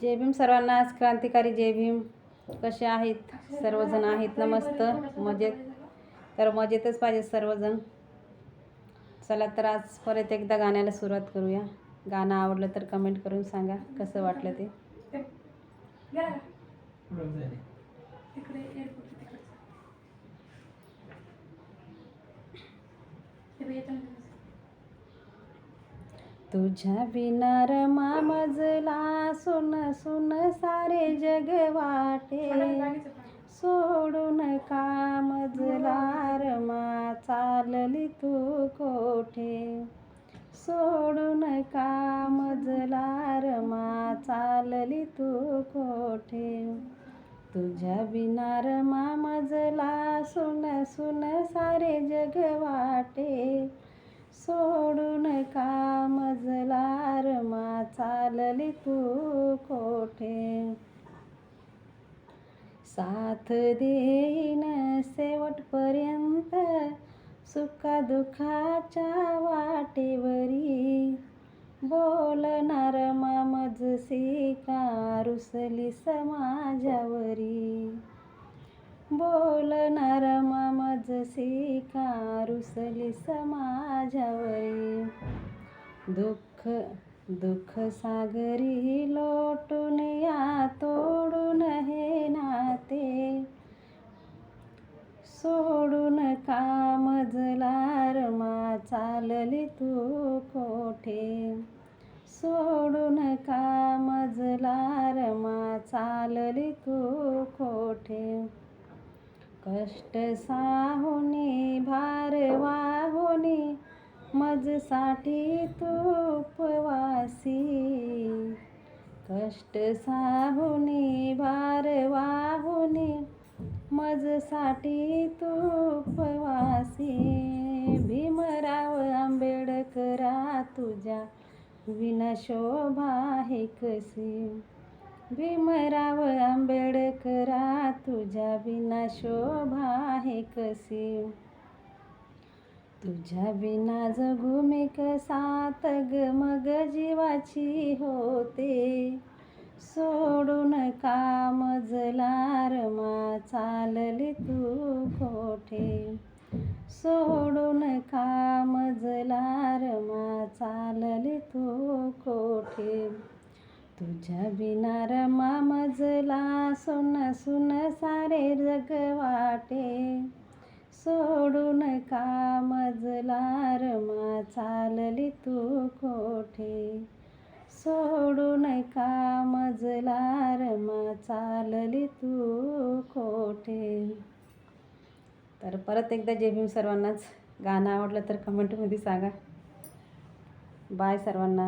जय भीम. सर्वांना आज क्रांतिकारी जय भीम. कसे आहेत? सर्वजण आहेत ना मस्त? मजेत? तर मजेतच पाहिजे सर्वजण. चला तर आज परत एकदा गाण्याला सुरुवात करूया. गाणं आवडलं तर कमेंट करून सांगा कसं वाटलं ते? तिकडे एअरपोर्ट तिकडे ते सुन सुन सारे जग वाटे. सोडून कामजला रमा चालली तू कोठे? सोडून कामजला रमा चालली तू कोठे? तुझ्या विनार मामजला सुन सुन सारे जग वाटे. चालली तू कोठे? साथ देईन शेवटपर्यंत सुखादुःखाच्या वाटेवरी. बोलणार मामजसी का रुसली समाजावरी बोलणार मामजसी का रुसली समाजावरी दुःख दुःख सागरी लोटून या तोडून हे नाते. सोडून कामजलार मा चालली तू कोठे? सोडून कामजलार मा चालली तू कोठे? कष्ट साहुनी भार मजसाठी तू उपवासी कष्ट साहुनी भार वाहुनी मजसाठी तू उपवासी भीमराव आंबेडकरा तुझ्या विना शोभा हे कशी? भीमराव आंबेडकरा तुझ्या विना शोभा हे कशी? तुझ्या विना जगू मी कसा ग? मग जीवाची होते. सोडून कामजलार मा चालली तू कोठे सोडून कामजलार मा चालली तू कोठे तुझ्या विना रमा मजला सुन सुन सारे जग वाटे. सोडून कामजला रमा चालली तू कोठे? सोडून कामजला रमा चालली तू कोठे? तर परत एकदा जय भीम सर्वांनाच गाणं आवडलं तर कमेंटमध्ये सांगा. बाय सर्वांना.